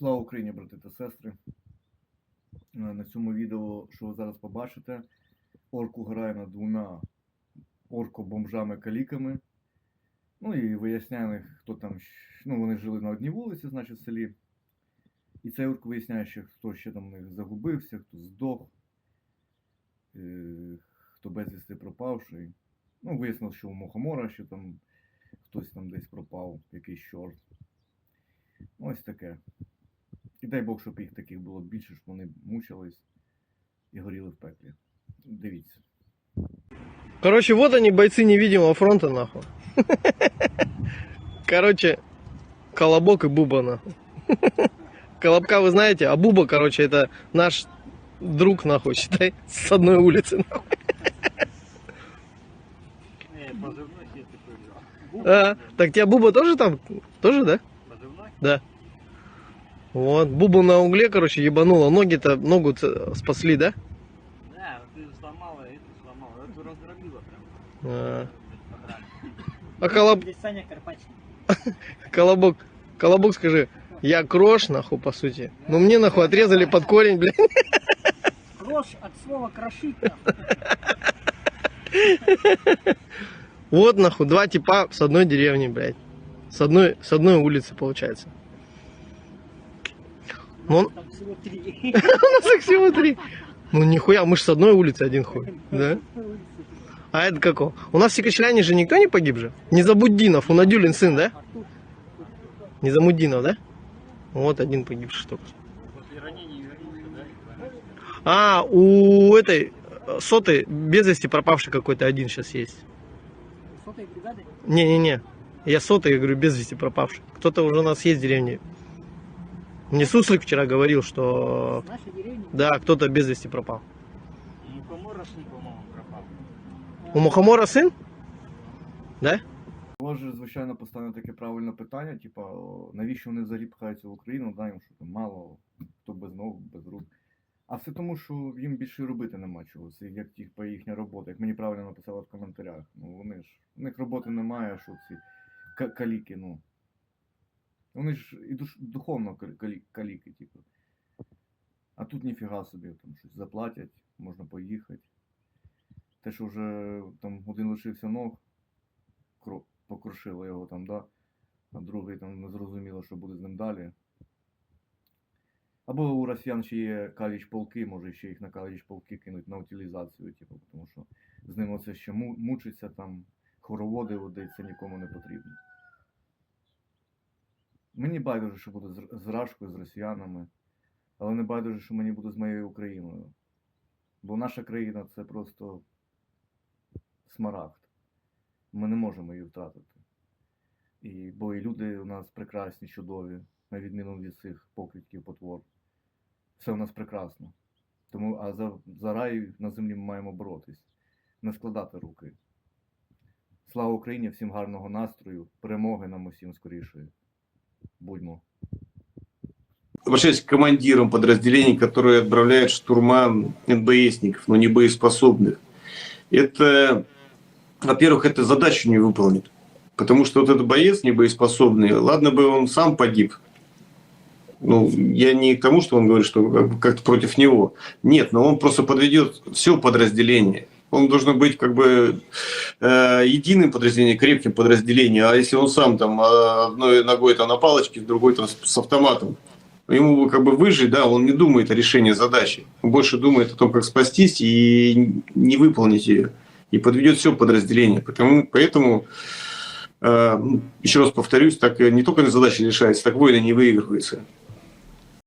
Слава Україні, брати та сестри. Е, На цьому відео, що ви зараз побачите, орку грає над двома орко-бомжами-каліками. Ну і виясняє, хто там. Ну, вони жили на одній вулиці, значить, в селі. І цей орк виясняє, що хто ще там них загубився, хто здох, е, хто безвісти пропавший. Ну, вияснилось, що у Мухомора ще там хтось там десь пропав, якийсь чорт. Ось таке. І дай Бог, щоб їх таких було більше, щоб вони мучились і горіли в пеклі. Дивіться. Короче, вот они, бойцы невидимого фронта, нахуй. Короче, Колобок и Буба, нахуй. Колобка вы знаете, а Буба, короче, это наш друг, нахуй, считай, с одной улицы, нахуй. Не, позывной есть такой. А, так тебя Буба тоже там? Тоже, да? Позывной? Вот, Бубу на угле, короче, ебанула. Ноги-то, ногу спасли, да? Да, ты сломала, это сломала. Это раздробила прям. А, а Колоб... Здесь Саня Карпачин. Колобок, Колобок, скажи, я крош, нахуй, по сути. Но мне, нахуй, отрезали под корень, блядь. Крош от слова крошить. Вот, нахуй, два типа с одной деревни, блядь. С одной, с одной улицы, получается. Ну, он- Там всего три. У нас их всего три. Ну, нихуя, мы же с одной улицы один хуй, да? А это како? У нас в Секачляне же никто не погиб же? Не Забуддинов, у Надюлин сын, да? Не Замуддинов, да? Вот один погибший только. А, у этой э, соты без вести пропавший какой-то один сейчас есть. сотой бригады. Не-не-не. Я сотый, я говорю, без вести пропавший. Кто-то уже у нас есть в деревне. Мне Суслик вчера говорил, что да, кто-то без вести пропал. Мухомора сын, по-моему, пропал. У Мухомора сын? Да? Може, звичайно, постане таке правильне питання, типа, о, навіщо вони взагалі пхаються в Україну, знаємо, що там мало, хто без ног, без рук. А все тому, що їм більше робити нема чого. Це як типа їхня робота, як мені правильно написали в коментарях. Ну вони ж. У них роботи немає, що ці ка- каліки, ну. Вони ж і душ, духовно калі- калі- каліки, типу. А тут ніфіга собі там щось заплатять, можна поїхати. Те, що вже там один лишився ног, покрушило його там, да? а другий там не зрозуміло, що буде з ним далі. Або у росіян ще є каліч полки, може ще їх на каліч полки кинуть на утилізацію, типу, тому що з ним оце ще мучиться там, хороводи водить, це нікому не потрібно. Мені байдуже, що буде з, Рашкою, з росіянами, але не байдуже, що мені буде з моєю Україною. Бо наша країна це просто смарагд. Ми не можемо її втратити. І, бо і люди у нас прекрасні, чудові, на відміну від цих покидьків потвор. Все у нас прекрасно. Тому, а за, за рай на землі ми маємо боротись, не складати руки. Слава Україні, всім гарного настрою, перемоги нам усім скорішої. Будьмо. обращаюсь к командирам подразделений, которые отправляют штурма НБСников, но не боеспособных. Это, во-первых, эта задачу не выполнит. Потому что вот этот боец не боеспособный, ладно бы он сам погиб. Ну, я не к тому, что он говорит, что как-то против него. Нет, но он просто подведет все подразделение. Он должен быть как бы э, единым подразделением, крепким подразделением. А если он сам там э, одной ногой там на палочке, другой там с, автоматом, ему как бы выжить, да, он не думает о решении задачи. Он больше думает о том, как спастись и не выполнить ее. И подведет все подразделение. Потому, поэтому, э, еще раз повторюсь, так не только задача решается, так войны не выигрываются.